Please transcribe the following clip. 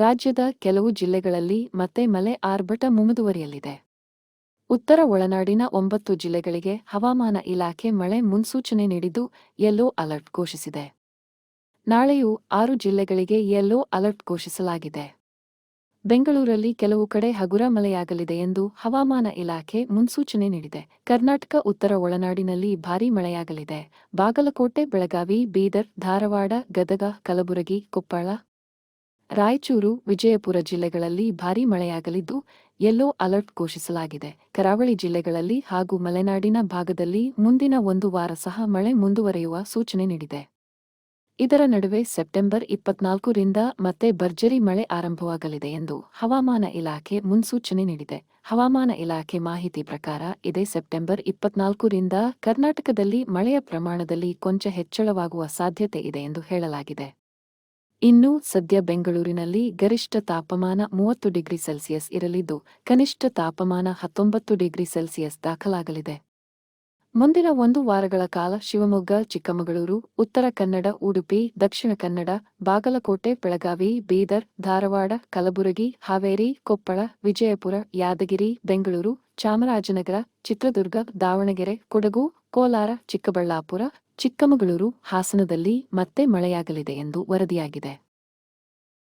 ರಾಜ್ಯದ ಕೆಲವು ಜಿಲ್ಲೆಗಳಲ್ಲಿ ಮತ್ತೆ ಮಳೆ ಆರ್ಭಟ ಮುಂದುವರಿಯಲಿದೆ. ಉತ್ತರ ಒಳನಾಡಿನ ಒಂಬತ್ತು ಜಿಲ್ಲೆಗಳಿಗೆ ಹವಾಮಾನ ಇಲಾಖೆ ಮಳೆ ಮುನ್ಸೂಚನೆ ನೀಡಿದ್ದು ಯೆಲ್ಲೋ ಅಲರ್ಟ್ ಘೋಷಿಸಿದೆ. ನಾಳೆಯೂ ಆರು ಜಿಲ್ಲೆಗಳಿಗೆ ಯೆಲ್ಲೋ ಅಲರ್ಟ್ ಘೋಷಿಸಲಾಗಿದೆ. ಬೆಂಗಳೂರಲ್ಲಿ ಕೆಲವು ಕಡೆ ಹಗುರ ಮಳೆಯಾಗಲಿದೆ ಎಂದು ಹವಾಮಾನ ಇಲಾಖೆ ಮುನ್ಸೂಚನೆ ನೀಡಿದೆ. ಕರ್ನಾಟಕ ಉತ್ತರ ಒಳನಾಡಿನಲ್ಲಿ ಭಾರೀ ಮಳೆಯಾಗಲಿದೆ. ಬಾಗಲಕೋಟೆ, ಬೆಳಗಾವಿ, ಬೀದರ್, ಧಾರವಾಡ, ಗದಗ, ಕಲಬುರಗಿ, ಕೊಪ್ಪಳ ರಾಯಚೂರು, ವಿಜಯಪುರ ಜಿಲ್ಲೆಗಳಲ್ಲಿ ಭಾರೀ ಮಳೆಯಾಗಲಿದ್ದು, ಯೆಲ್ಲೋ ಅಲರ್ಟ್ ಘೋಷಿಸಲಾಗಿದೆ. ಕರಾವಳಿ ಜಿಲ್ಲೆಗಳಲ್ಲಿ ಹಾಗೂ ಮಲೆನಾಡಿನ ಭಾಗದಲ್ಲಿ ಮುಂದಿನ ಒಂದು ವಾರ ಸಹ ಮಳೆ ಮುಂದುವರೆಯುವ ಸೂಚನೆ ನೀಡಿದೆ. ಇದರ ನಡುವೆ ಸೆಪ್ಟೆಂಬರ್ ಇಪ್ಪತ್ನಾಲ್ಕರಿಂದ ಮತ್ತೆ ಭರ್ಜರಿ ಮಳೆ ಆರಂಭವಾಗಲಿದೆ ಎಂದು ಹವಾಮಾನ ಇಲಾಖೆ ಮುನ್ಸೂಚನೆ ನೀಡಿದೆ. ಹವಾಮಾನ ಇಲಾಖೆ ಮಾಹಿತಿ ಪ್ರಕಾರ, ಇದೇ ಸೆಪ್ಟೆಂಬರ್ ಇಪ್ಪತ್ನಾಲ್ಕರಿಂದ ಕರ್ನಾಟಕದಲ್ಲಿ ಮಳೆಯ ಪ್ರಮಾಣದಲ್ಲಿ ಕೊಂಚ ಹೆಚ್ಚಳವಾಗುವ ಸಾಧ್ಯತೆ ಇದೆ ಎಂದು ಹೇಳಲಾಗಿದೆ. ಇನ್ನು ಸದ್ಯ ಬೆಂಗಳೂರಿನಲ್ಲಿ ಗರಿಷ್ಠ ತಾಪಮಾನ ಮೂವತ್ತು ಡಿಗ್ರಿ ಸೆಲ್ಸಿಯಸ್ ಇರಲಿದ್ದು, ಕನಿಷ್ಠ ತಾಪಮಾನ ಹತ್ತೊಂಬತ್ತು ಡಿಗ್ರಿ ಸೆಲ್ಸಿಯಸ್ ದಾಖಲಾಗಲಿದೆ. ಮುಂದಿನ ಒಂದು ವಾರಗಳ ಕಾಲ ಶಿವಮೊಗ್ಗ, ಚಿಕ್ಕಮಗಳೂರು, ಉತ್ತರ ಕನ್ನಡ, ಉಡುಪಿ, ದಕ್ಷಿಣ ಕನ್ನಡ, ಬಾಗಲಕೋಟೆ, ಬೆಳಗಾವಿ, ಬೀದರ್, ಧಾರವಾಡ, ಕಲಬುರಗಿ, ಹಾವೇರಿ, ಕೊಪ್ಪಳ, ವಿಜಯಪುರ, ಯಾದಗಿರಿ, ಬೆಂಗಳೂರು, ಚಾಮರಾಜನಗರ, ಚಿತ್ರದುರ್ಗ, ದಾವಣಗೆರೆ, ಕೊಡಗು, ಕೋಲಾರ, ಚಿಕ್ಕಬಳ್ಳಾಪುರ, ಚಿಕ್ಕಮಗಳೂರು, ಹಾಸನದಲ್ಲಿ ಮತ್ತೆ ಮಳೆಯಾಗಲಿದೆ ಎಂದು ವರದಿಯಾಗಿದೆ.